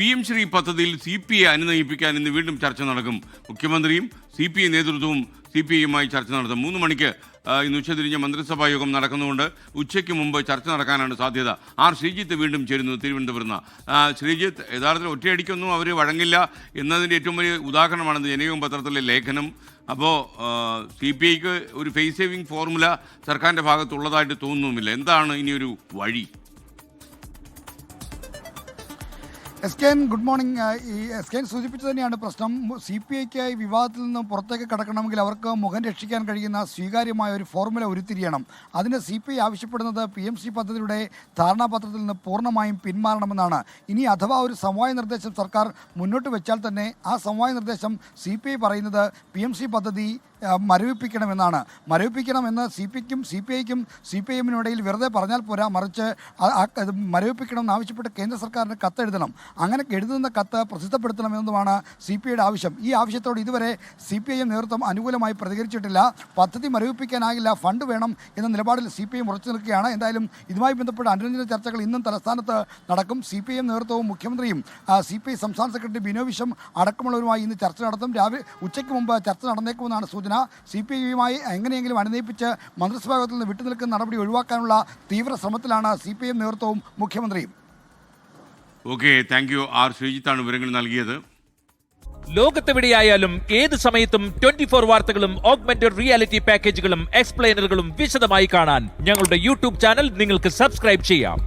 P M Shri പദ്ധതിയിൽ C P I അനുനയിപ്പിക്കാൻ ഇന്ന് വീണ്ടും ചർച്ച നടക്കും. മുഖ്യമന്ത്രിയും സി പി ഐ നേതൃത്വവും സി പി ഐയുമായി ചർച്ച നടത്തും. മൂന്ന് മണിക്ക് ഇന്ന് ഉച്ചതിരിഞ്ഞ് മന്ത്രിസഭാ യോഗം നടക്കുന്നതുകൊണ്ട് ഉച്ചയ്ക്ക് മുമ്പ് ചർച്ച നടക്കാനാണ് സാധ്യത. ആർ ശ്രീജിത്ത് വീണ്ടും ചേരുന്നു തിരുവനന്തപുരത്ത് ശ്രീജിത്ത് യഥാർത്ഥത്തിൽ ഒറ്റയടിക്കൊന്നും അവർ വഴങ്ങില്ല എന്നതിന്റെ ഏറ്റവും വലിയ ഉദാഹരണമാണ് ജനയുഗം പത്രത്തിലെ ലേഖനം. അപ്പോൾ സി പി ഐക്ക് ഒരു ഫേസ് സേവിങ് ഫോർമുല സർക്കാരിന്റെ ഭാഗത്തുള്ളതായിട്ട് തോന്നുന്നുമില്ല. എന്താണ് ഇനിയൊരു വഴി? എസ് കെ ഗുഡ് മോർണിംഗ് ഈ എസ് കെ സൂചിപ്പിച്ചു തന്നെയാണ് പ്രശ്നം. സി പി ഐക്കായി വിവാദത്തിൽ നിന്ന് പുറത്തേക്ക് കടക്കണമെങ്കിൽ അവർക്ക് മുഖം രക്ഷിക്കാൻ കഴിയുന്ന സ്വീകാര്യമായ ഒരു ഫോർമുല ഉരുത്തിരിയണം അതിന് സി പി ഐ ആവശ്യപ്പെടുന്നത് പി എം സി പദ്ധതിയുടെ ധാരണാപത്രത്തിൽ നിന്ന് പൂർണമായും പിന്മാറണമെന്നാണ്. ഇനി അഥവാ ഒരു സമവായ നിർദ്ദേശം സർക്കാർ മുന്നോട്ട് വെച്ചാൽ തന്നെ ആ സമവായ നിർദ്ദേശം സി പി ഐ പറയുന്നത് പി എം സി പദ്ധതി മരവിപ്പിക്കണമെന്നാണ്. മരവിപ്പിക്കണമെന്ന് സി പിക്കും സി പി ഐക്കും സി പി എമ്മിനും ഇടയിൽ വെറുതെ പറഞ്ഞാൽ പോരാ മറിച്ച് മരവിപ്പിക്കണമെന്ന് ആവശ്യപ്പെട്ട് കേന്ദ്ര സർക്കാരിന് കത്തെഴുതണം. അങ്ങനെ എഴുതുന്ന കത്ത് പ്രസിദ്ധപ്പെടുത്തണമെന്നതുമാണ് സി പി ഐയുടെ ആവശ്യം. ഈ ആവശ്യത്തോട് ഇതുവരെ സി പി ഐ എം നേതൃത്വം അനുകൂലമായി പ്രതികരിച്ചിട്ടില്ല. പദ്ധതി മരവിപ്പിക്കാനാകില്ല ഫണ്ട് വേണം എന്ന നിലപാടിൽ സി പി ഐ ഉറച്ചു നിൽക്കുകയാണ്. എന്തായാലും ഇതുമായി ബന്ധപ്പെട്ട അനുരഞ്ജന ചർച്ചകൾ ഇന്നും തലസ്ഥാനത്ത് നടക്കും. സി പി എം നേതൃത്വവും മുഖ്യമന്ത്രിയും സി പി ഐ സംസ്ഥാന സെക്രട്ടറി ബിനോ വിശ്വം അടക്കമുള്ളവരുമായി ഇന്ന് ചർച്ച നടത്തും. രാവിലെ ഉച്ചയ്ക്ക് മുമ്പ് ചർച്ച നടന്നേക്കുമെന്നാണ് സൂചന. സി പി ഐയുമായി എങ്ങനെയെങ്കിലും അനുനയിപ്പിച്ച് മന്ത്രിസഭാഗത്തിൽ നിന്ന് വിട്ടുനിൽക്കുന്ന നടപടി ഒഴിവാക്കാനുള്ള തീവ്ര ശ്രമത്തിലാണ് സി പി ഐ എം നേതൃത്വവും മുഖ്യമന്ത്രിയും. ഓക്കെ താങ്ക് യു ആർ ശ്രീജിത്താണ് വിവരങ്ങൾ നൽകിയത്. ലോകത്തെവിടെയായാലും ഏത് സമയത്തും ട്വന്റി ഫോർ വാർത്തകളും ഓഗ്മെന്റഡ് റിയാലിറ്റി പാക്കേജുകളും എക്സ്പ്ലെയിനറുകളും വിശദമായി കാണാൻ ഞങ്ങളുടെ യൂട്യൂബ് ചാനൽ നിങ്ങൾക്ക് സബ്സ്ക്രൈബ് ചെയ്യാം.